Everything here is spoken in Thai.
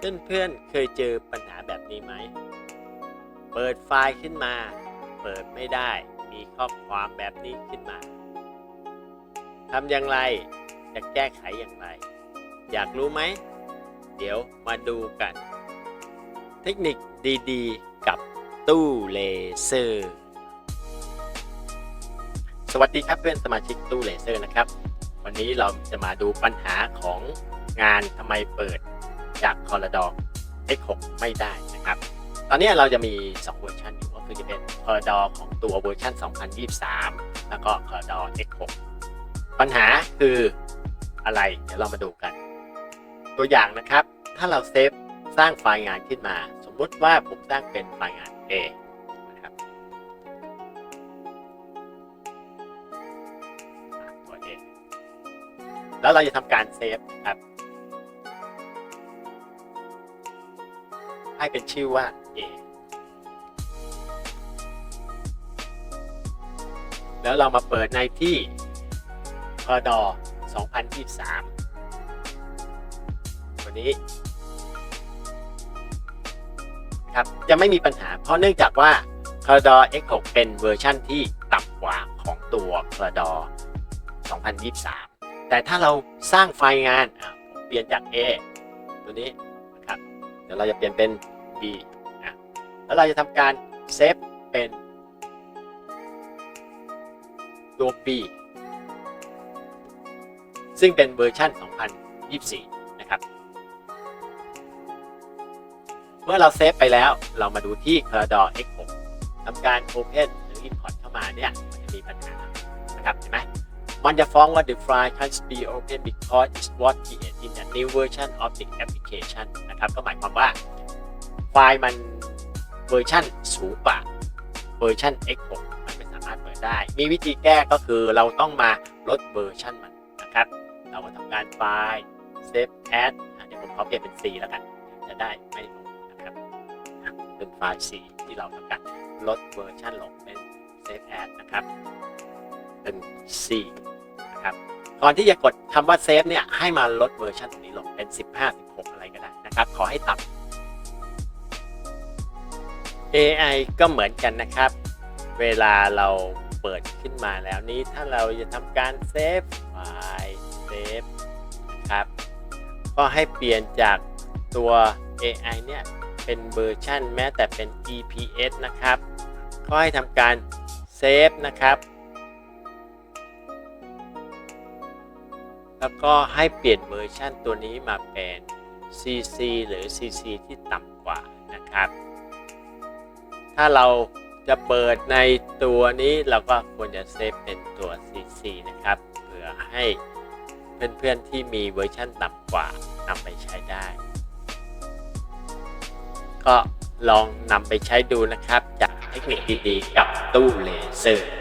เพื่อนๆ เคยเจอปัญหาแบบนี้ไหม เปิดไฟล์ขึ้นมา เปิดไม่ได้ มีข้อความแบบนี้ขึ้นมา ทำอย่างไร จะแก้ไขอย่างไร อยากรู้ไหม เดี๋ยวมาดูกัน เทคนิคดีๆ กับตู้เลเซอร์ สวัสดีครับเพื่อนสมาชิกตู้เลเซอร์นะครับ วันนี้เราจะมาดูปัญหาของงานทำไมเปิด จากคอร์ดอ X6 ไม่ได้นะครับ ตอนนี้เราจะมี 2 เวอร์ชันอยู่ก็คือจะเป็นคอร์ดอของตัวเวอร์ชัน 2023 แล้วก็คอร์ดอ X6 ปัญหาคืออะไรเดี๋ยวเรามาดูกัน ตัวอย่างนะครับ ถ้าเราเซฟสร้างไฟล์งานขึ้นมา สมมุติว่าผมสร้างเป็นไฟล์งาน A นะครับตัว A แล้วเราจะทำการเซฟนะครับ ให้เป็นชื่อว่า A แล้วเรามาเปิดในที่พอดอ2023 ตัวนี้ครับจะไม่มีปัญหาเพราะเนื่องจากว่า c o r d o X6 เป็นเวอร์ชั่นที่ต่ำกว่าของตัว c o r d o 2023 แต่ถ้าเราสร้างไฟล์งานเปลี่ยนจาก A ตัวนี้ ดี๋ยวเราจะเปลี่ยนเป็น B นะแล้วเราจะทำการเซฟเป็นตัว B ซึ่งเป็นเวอร์ชัน2024 นะครับ เมื่อเราเซฟไปแล้วเรามาดูที่ c o r d o X6 ทำการ Open หรือ Import เข้ามาเนี่ย มันจะมีปัญหานะครับเห็นไหม มันจะฟ้องว่า the file can't be open because it was created in a new version of the application นะครับ ก็หมายความว่า ไฟล์มันเวอร์ชันสูงกว่าเวอร์ชัน X6 มันไม่สามารถเปิดได้ มีวิธีแก้ก็คือเราต้องมาลดเวอร์ชันมันนะครับ เรามาทำการไฟล์ save as เดี๋ยวผมขอเปลี่ยนเป็น C แล้วกัน จะได้ไม่ลงนะครับ เป็นไฟล์ C ที่เราทำการลดเวอร์ชันลงเป็น save as นะครับ เป็น C นะครับก่อนที่จะกดคำว่า save เนี่ยให้มาลดเวอร์ชันตรงนี้ลงเป็น 15 16 อะไรก็ได้นะครับ ขอให้ต่ำ AI ก็เหมือนกันนะครับ เวลาเราเปิดขึ้นมาแล้วนี้ถ้าเราจะทำการเซฟไฟล์เซฟนะครับ ก็ให้เปลี่ยนจากตัว AI เนี่ยเป็นเวอร์ชันแม้แต่เป็น EPS นะครับ ก็ให้ทำการเซฟนะครับ แล้วก็ให้เปลี่ยนเวอร์ชันตัวนี้มาเป็น CC หรือ CC ที่ต่ำกว่านะครับ ถ้าเราจะเปิดในตัวนี้เราก็ควรจะเซฟเป็นตัว CC นะครับ เพื่อให้เพื่อนๆที่มีเวอร์ชันต่ำกว่านำไปใช้ได้ ก็ลองนำไปใช้ดูนะครับ จากเทคนิคดีๆกับตู้เลเซอร์